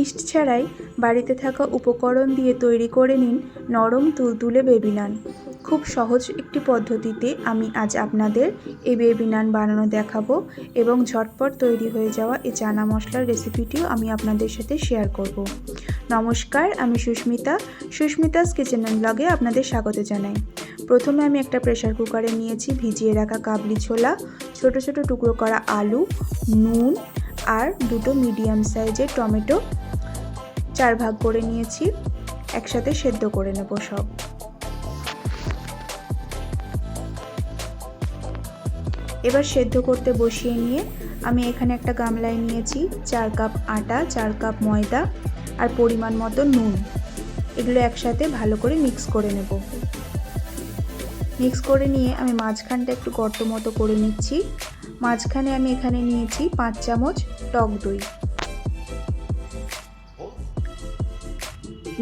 East ছাড়াই বাড়িতে থাকা উপকরণ দিয়ে তৈরি করে নিন নরম তুলতুলে বেবি নান। খুব সহজ একটি পদ্ধতিতে আমি আজ আপনাদের এই বেবি নান বানানো দেখাবো এবং ঝটপট তৈরি হয়ে যাওয়া এই চানা মশলার রেসিপিটিও আমি আপনাদের সাথে শেয়ার করব। নমস্কার, আমি সুস্মিতা। সুস্মিতাস কিচেন অ্যান্ড ব্লগে আপনাদের স্বাগত জানাই। প্রথমে আমি একটা প্রেশার কুকারে নিয়েছি ভিজিয়ে রাখা কাবলি ছোলা, ছোট ছোট টুকরো করা আলু, নুন আর দুটো মিডিয়াম সাইজের টমেটো চার ভাগ করে নিয়েছি, একসাথে সেদ্ধ করে নেব সব। এবার সেদ্ধ করতে বসিয়ে নিয়ে আমি এখানে একটা গামলায় নিয়েছি চার কাপ আটা, চার কাপ ময়দা আর পরিমাণ মতো নুন। এগুলো একসাথে ভালো করে মিক্স করে নেব। মিক্স করে নিয়ে আমি মাঝখানটা একটু গর্ত মতো করে নিচ্ছি। মাঝখানে আমি এখানে নিয়েছি পাঁচ চামচ টক দই।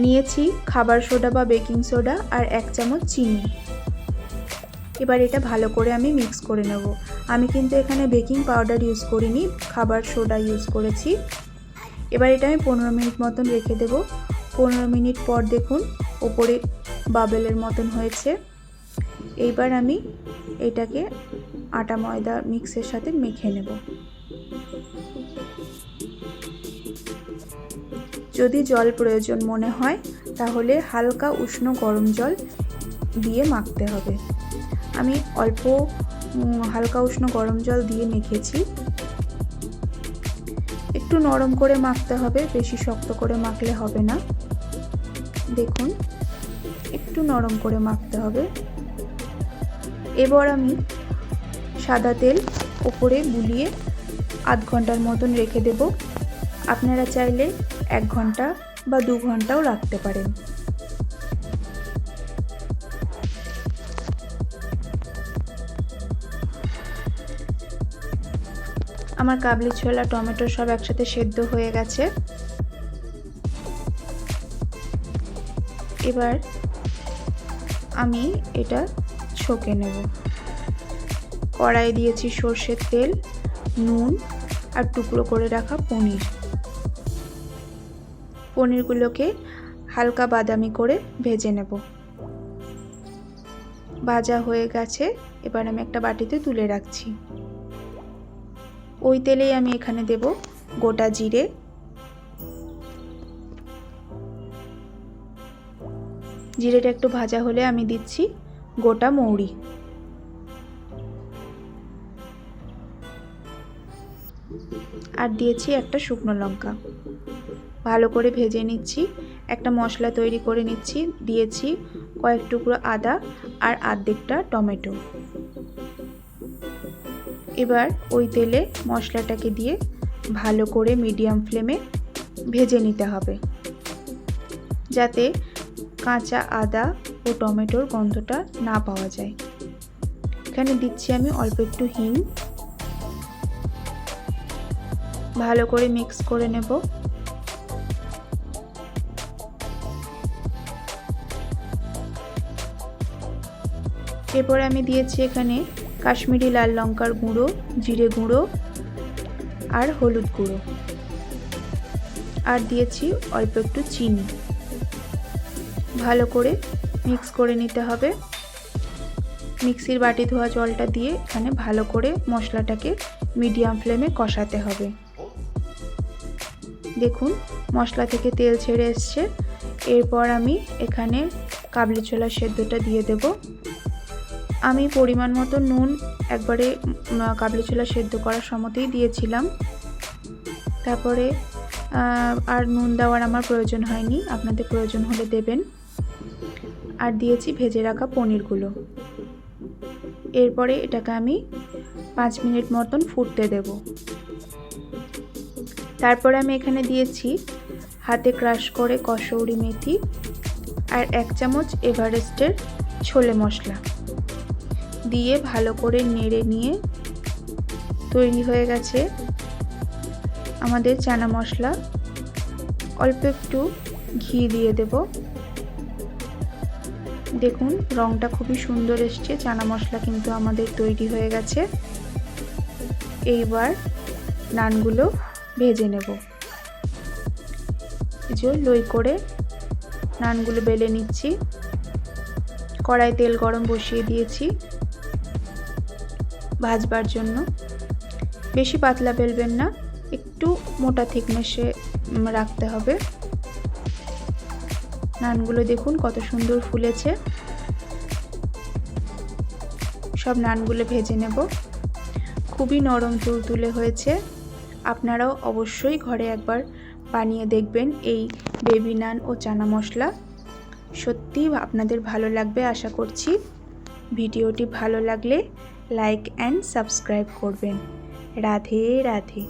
নিয়েছি খাবার সোডা বা বেকিং সোডা আর এক চামচ চিনি। এবার এটা ভালো করে আমি মিক্স করে নেব। আমি কিন্তু এখানে বেকিং পাউডার ইউজ করিনি, খাবার সোডা ইউজ করেছি। এবার এটা আমি পনেরো মিনিট মতন রেখে দেব। পনেরো মিনিট পর দেখুন, ওপরে বাবেলের মতন হয়েছে। এইবার আমি এটাকে আটা ময়দা মিক্সের সাথে মেখে নেব। যদি জল প্রয়োজন মনে হয়, তাহলে হালকা উষ্ণ গরম জল দিয়ে মাখতে হবে। আমি অল্প হালকা উষ্ণ গরম জল দিয়ে মেখেছি। একটু নরম করে মাখতে হবে, বেশি শক্ত করে মাখলে হবে না। দেখুন, একটু নরম করে মাখতে হবে। এবার আমি সাদা তেল ওপরে বুলিয়ে আধ ঘণ্টার মতন রেখে দেব। আপনারা চাইলে এক ঘণ্টা বা দু ঘন্টাও রাখতে পারেন। আমার কাবলি ছোলা, টমেটো সব একসাথে সেদ্ধ হয়ে গেছে। এবার আমি এটা ছকে নেব। কড়াই দিয়েছি সর্ষের তেল, নুন আর টুকরো করে রাখা পনির। পনিরগুলোকে হালকা বাদামি করে ভেজে নেব। ভাজা হয়ে গেছে, এবার আমি একটা বাটিতে তুলে রাখছি। ওই তেলেই আমি এখানে দেব গোটা জিরে। জিরেটা একটু ভাজা হলে আমি দিচ্ছি গোটা মৌরি। আর দিয়েছি একটা শুকনো লঙ্কা। ভালো করে ভেজে নিচ্ছি, একটা মশলা তৈরি করে নিচ্ছি, দিয়েছি কয়েক টুকরো আদা আর আর্ধেকটা টমেটো। এবার ওই তেলে মশলাটাকে দিয়ে ভালো করে মিডিয়াম ফ্লেমে ভেজে নিতে হবে। যাতে কাঁচা আদা ও টমেটোর গন্ধটা না পাওয়া যায়। এখানে দিচ্ছি আমি অল্প একটু হিং। ভালো করে মিক্স করে নেব। এরপর আমি দিয়েছি এখানে কাশ্মীরি লাল লঙ্কার গুঁড়ো, জিরে গুঁড়ো আর হলুদ গুঁড়ো। আর দিয়েছি অল্প একটু চিনি। ভালো করে মিক্স করে নিতে হবে। মিক্সির বাটি ধোয়া জলটা দিয়ে এখানে ভালো করে মশলাটাকে মিডিয়াম ফ্লেমে কষাতে হবে। দেখুন, মশলা থেকে তেল ছেড়ে এসছে। এরপর আমি এখানে কাবলি ছোলা সেদ্ধটা দিয়ে দেব। আমি পরিমাণ মতো নুন একবারে কাবলি ছোলা সেদ্ধ করার সময়তেই দিয়েছিলাম। তারপরে আর নুন দেওয়ার আমার প্রয়োজন হয়নি। আপনাদের প্রয়োজন হলে দেবেন। আর দিয়েছি ভেজে রাখা পনিরগুলো। এরপরে এটাকে আমি পাঁচ মিনিট মতন ফুটতে দেব। তারপরে আমি এখানে দিয়েছি হাতে ক্রাশ করে কসৌরি মেথি আর এক চামচ এভারেস্টের ছোলে মশলা। দিয়ে ভালো করে নেড়ে নিয়ে তৈরি হয়ে গেছে আমাদের চানা মশলা। অল্প একটু ঘি দিয়ে দেব। দেখুন রঙটা খুবই সুন্দর এসছে, চানা মশলা কিন্তু আমাদের তৈরি হয়ে গেছে। এইবার নানগুলো ভেজে নেব। যে লই করে নানগুলো বেলে নিচ্ছি। কড়াই তেল গরম বসিয়ে দিয়েছি ভাজবার জন্য। বেশি পাতলা বেলবেন না, একটু মোটা থিকনেসে রাখতে হবে। নানগুলো দেখুন, কত সুন্দর ফুলেছে। সব নানগুলো ভেজে নেব। খুবই নরম তুলতুলে হয়েছে। আপনারাও অবশ্যই ঘরে একবার বানিয়ে দেখবেন এই বেবি নান ও চানা মশলা। সত্যিই আপনাদের ভালো লাগবে আশা করছি। ভিডিওটি ভালো লাগলে লাইক অ্যান্ড সাবস্ক্রাইব করবেন। রাধে রাধে।